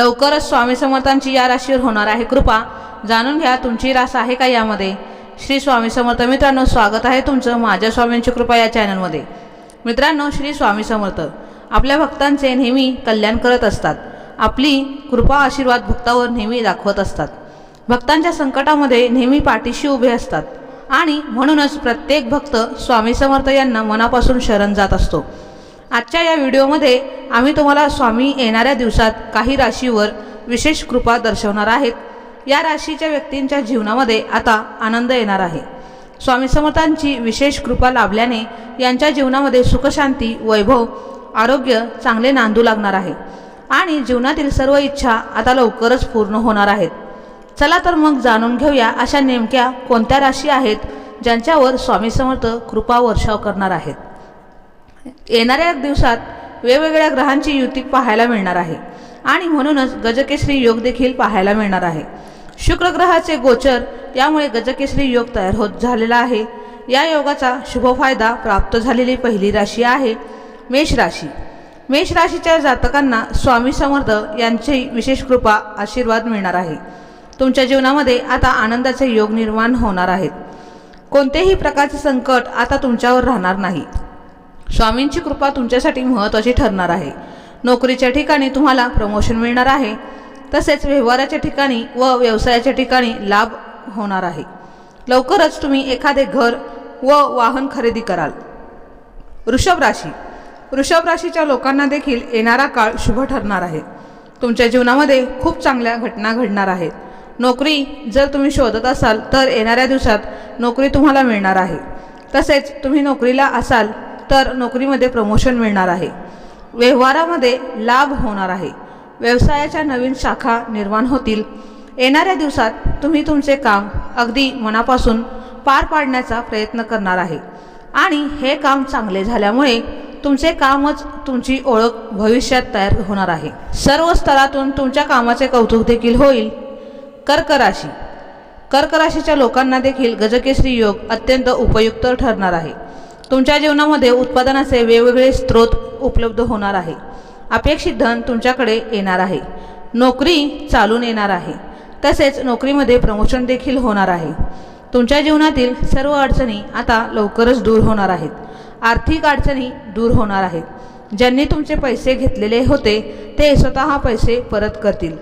लवकरच स्वामी समर्थांची या राशीवर होणार आहे कृपा. जाणून घ्या तुमची रास आहे का यामध्ये? श्री स्वामी समर्थ मित्रांनो स्वागत आहे तुमचं माझ्या स्वामींची कृपा या चॅनलमध्ये. मित्रांनो श्री स्वामी समर्थ आपल्या भक्तांचे नेहमी कल्याण करत असतात. आपली कृपा आशीर्वाद भक्तावर नेहमी दाखवत असतात. भक्तांच्या संकटामध्ये नेहमी पाठीशी उभे असतात. आणि म्हणूनच प्रत्येक भक्त स्वामी समर्थ यांना मनापासून शरण जात असतो. आजच्या या व्हिडिओमध्ये आम्ही तुम्हाला स्वामी येणाऱ्या दिवसात काही राशीवर विशेष कृपा दर्शवणार आहेत. या राशीच्या व्यक्तींच्या जीवनामध्ये आता आनंद येणार आहे. स्वामी समर्थांची विशेष कृपा लाभल्याने यांच्या जीवनामध्ये सुखशांती वैभव आरोग्य चांगले नांदू लागणार आहे. आणि जीवनातील सर्व इच्छा आता लवकरच पूर्ण होणार आहेत. चला तर मग जाणून घेऊया अशा नेमक्या कोणत्या राशी आहेत ज्यांच्यावर स्वामी समर्थ कृपा वर्षाव करणार आहेत. येणाऱ्या दिवसात वेगवेगळ्या ग्रहांची युती पाहायला मिळणार आहे. आणि म्हणूनच गजकेसरी योग देखील पाहायला मिळणार आहे. शुक्र ग्रहाचे गोचर यामुळे गजकेसरी योग तयार होत झालेला आहे. या योगाचा शुभ फायदा प्राप्त झालेली पहिली राशी आहे मेष राशी. मेष राशीच्या जातकांना स्वामी समर्थ यांची विशेष कृपा आशीर्वाद मिळणार आहे. तुमच्या जीवनामध्ये आता आनंदाचे योग निर्माण होणार आहेत. कोणतेही प्रकारचे संकट आता तुमच्यावर राहणार नाही. स्वामींची कृपा तुमच्यासाठी महत्त्वाची ठरणार आहे. नोकरीच्या ठिकाणी तुम्हाला प्रमोशन मिळणार आहे. तसेच व्यवहाराच्या ठिकाणी व व्यवसायाच्या ठिकाणी लाभ होणार आहे. लवकरच तुम्ही एखादे घर व वाहन खरेदी कराल. वृषभ राशी. वृषभ राशीच्या लोकांना देखील येणारा काळ शुभ ठरणार आहे. तुमच्या जीवनामध्ये खूप चांगल्या घटना घडणार आहेत. नोकरी जर तुम्ही शोधत असाल तर येणाऱ्या दिवसात नोकरी तुम्हाला मिळणार आहे. तसेच तुम्ही नोकरीला असाल तर नोकरीमध्ये प्रमोशन मिळणार आहे. व्यवहारामध्ये लाभ होणार आहे. व्यवसायाच्या नवीन शाखा निर्माण होतील. येणाऱ्या दिवसात तुम्ही तुमचे काम अगदी मनापासून पार पाडण्याचा प्रयत्न करणार आहे. आणि हे काम चांगले झाल्यामुळे तुमचे कामच तुमची ओळख भविष्यात तयार होणार आहे. सर्व स्तरातून तुमच्या कामाचे कौतुक देखील होईल. कर्क राशी. कर्क राशीच्या लोकांना देखील गजकेसरी योग अत्यंत उपयुक्त ठरणार आहे. तुमच्या जीवनामध्ये उत्पादनाचे वेगवेगळे स्रोत उपलब्ध होणार आहे. अपेक्षित धन तुमच्याकडे येणार आहे. नोकरी चालून येणार आहे. तसेच नोकरीमध्ये प्रमोशन देखील होणार आहे. तुमच्या जीवनातील सर्व अडचणी आता लवकरच दूर होणार आहेत. आर्थिक अडचणी दूर होणार आहेत. ज्यांनी तुमचे पैसे घेतलेले होते ते स्वतः पैसे परत करतील.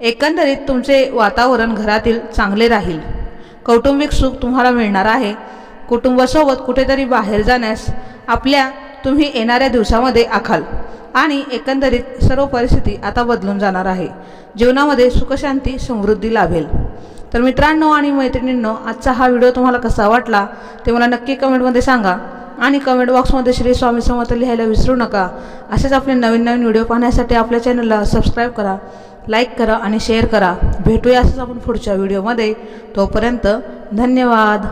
एकंदरीत तुमचे वातावरण घरातील चांगले राहील. कौटुंबिक सुख तुम्हाला मिळणार आहे. कुटुंबासोबत कुठेतरी बाहेर जाण्यास आपल्या तुम्ही येणाऱ्या दिवसामध्ये आखाल. आणि एकंदरीत सर्व परिस्थिती आता बदलून जाणार आहे. जीवनामध्ये सुखशांती समृद्धी लाभेल. तर मित्रांनो आणि मैत्रिणींनो आजचा हा व्हिडिओ तुम्हाला कसा वाटला ते मला नक्की कमेंटमध्ये सांगा. आणि कमेंट बॉक्समध्ये श्री स्वामी समर्थ लिहायला विसरू नका. असेच आपले नवीन नवीन व्हिडिओ पाहण्यासाठी आपल्या चॅनलला सबस्क्राईब करा लाईक करा आणि शेअर करा. भेटूया असंच आपण पुढच्या व्हिडिओमध्ये. तोपर्यंत धन्यवाद.